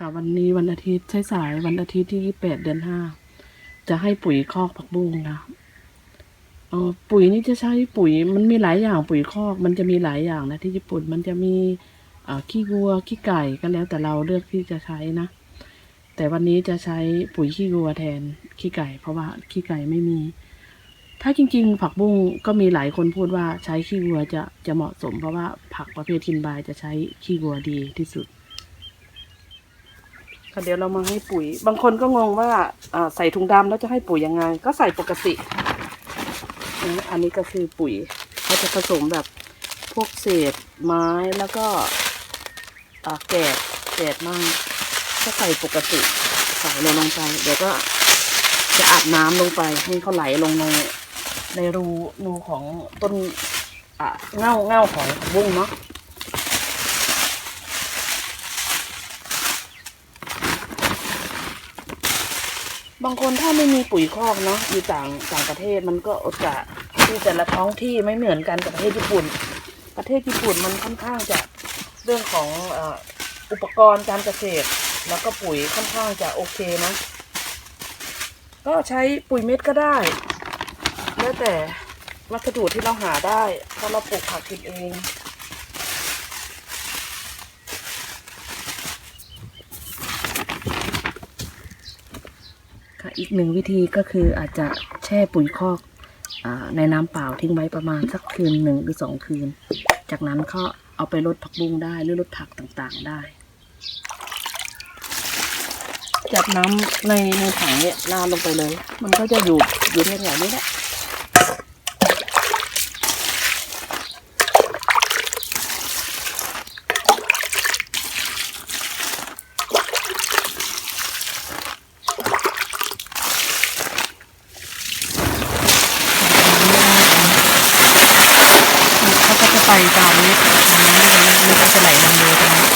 ค่ะวันนี้วันอาทิตย์ใช้สายวันอาทิตย์ที่ยี่แปดเดือนห้าจะให้ปุ๋ยคอกผักบุ้งนะเออปุ๋ยนี่จะใช้ปุ๋ยมันมีหลายอย่างปุ๋ยคอกมันจะมีหลายอย่างนะที่ญี่ปุ่นมันจะมีขี้วัวขี้ไก่ก็แล้วแต่เราเลือกที่จะใช้นะ แต่วันนี้จะใช้ปุ๋ยขี้วัวแทนขี้ไก่ เพราะว่าขี้ไก่ไม่มี ถ้าจริง ๆ ผักบุ้งก็มีหลายคนพูดว่าใช้ขี้วัวจะจะเหมาะสม เพราะว่าผักประเภททินบายจะใช้ขี้วัวดีที่สุด ค่ะเดี๋ยวเรามาให้ปุ๋ย บางคนก็งงว่าใส่ถุงดำแล้วจะให้ปุ๋ยยังไง ก็ใส่ปกติ อันนี้ก็คือปุ๋ยเขาจะผสมแบบพวกเศษไม้แล้วก็แกะแกะมั่งก็ใส่ปกติใส่ลงลงไป เดี๋ยวก็จะอัดน้ำลงไปให้เขาไหลลงในในรูรูของต้นเง่าเง่าของบุ้งเนาะ บางคนถ้าไม่มีปุ๋ยคอกเนาะอยู่ต่างต่างประเทศมันก็โอกาสที่แต่ละท้องที่ไม่เหมือนกันกับประเทศญี่ปุ่น ประเทศญี่ปุ่นมันค่อนข้างจะเรื่องของอุปกรณ์การเกษตร แล้วก็ปุ๋ยค่อนข้างจะโอเคนะ ก็ใช้ปุ๋ยเม็ดก็ได้ แล้วแต่วัสดุที่เราหาได้เพราเราปลูกผักกินเอง อีกหนึ่งวิธีก็คืออาจจะแช่ปุ๋ยคอกอในน้ำเปล่าทิ้งไว้ประมาณสักคืนหนึ่งหรือสองคืน จากนั้นก็เอาไปลดผักบุ้งได้หรือลดผักต่างๆได้จากน้ำในในถังเนี่ยลาดลงไปเลย มันก็จะอยู่อยู่ในแถวนี้แหละ เขาก็จะไปตามนี้มันก็จะไหลลงเลยตรงนี้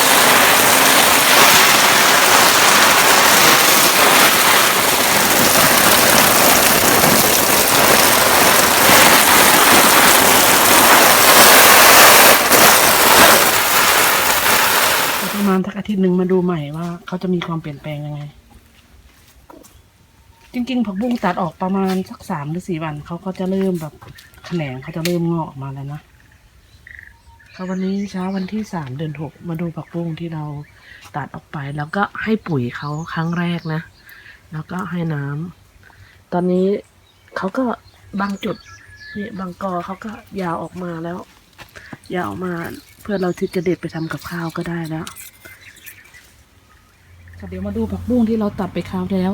ประมาณสักอาทิตย์หนึ่งมาดูใหม่ว่า เขาจะมีความเปลี่ยนแปลงยังไง จริงๆผักบุ้งตัดออกประมาณสักสามหรือสี่วันเขาก็จะเริ่มแบบแขนงเขาจะเริ่มงอกออกมาแล้วนะ ค่ะวันนี้เช้าวันที่สามเดือนหกมาดูผักบุ้งที่เราตัดออกไป แล้วก็ให้ปุ๋ยเขาครั้งแรกนะ แล้วก็ให้น้ำตอนนี้เขาก็บางจุดนี่บางกอเขาก็ยาวออกมาแล้ว ยาวออกมาเพื่อเราที่จะเด็ดไปทำกับข้าวก็ได้แล้วค่ะเดี๋ยวมาดูผักบุ้งที่เราตัดไปคราวแล้ว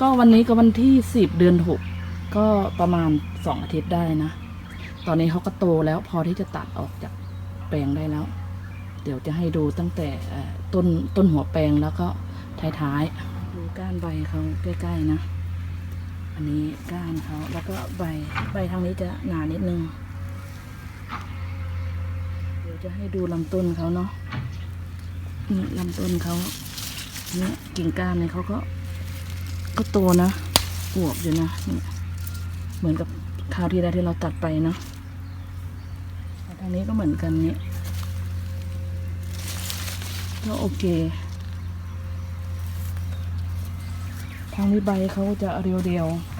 ก็วันนี้ก็วันที่สิบเดือนหกก็ประมาณสองอาทิตย์ได้นะ ตอนนี้เขาก็โตแล้วพอที่จะตัดออกจาก แปลงได้แล้ว เดี๋ยวจะให้ดูตั้งแต่ต้นต้นหัวแปลงแล้วก็ท้ายๆดูก้านใบเขาใกล้ๆนะ อันนี้ก้านเขาแล้วก็ใบใบทางนี้จะหนานิดนึง เดี๋ยวจะให้ดูลำต้นเขาเนาะนี่ลำต้นเขาเนี่ยกิ่งก้านเนี่ยเขาก็ ก็โตนะอวบอยู่นะ เหมือนกับคราวที่แล้วที่เราตัดไปเนาะ ทางนี้ก็เหมือนกันนี่ก็โอเค ทางนี้ใบเขาจะเรียวๆ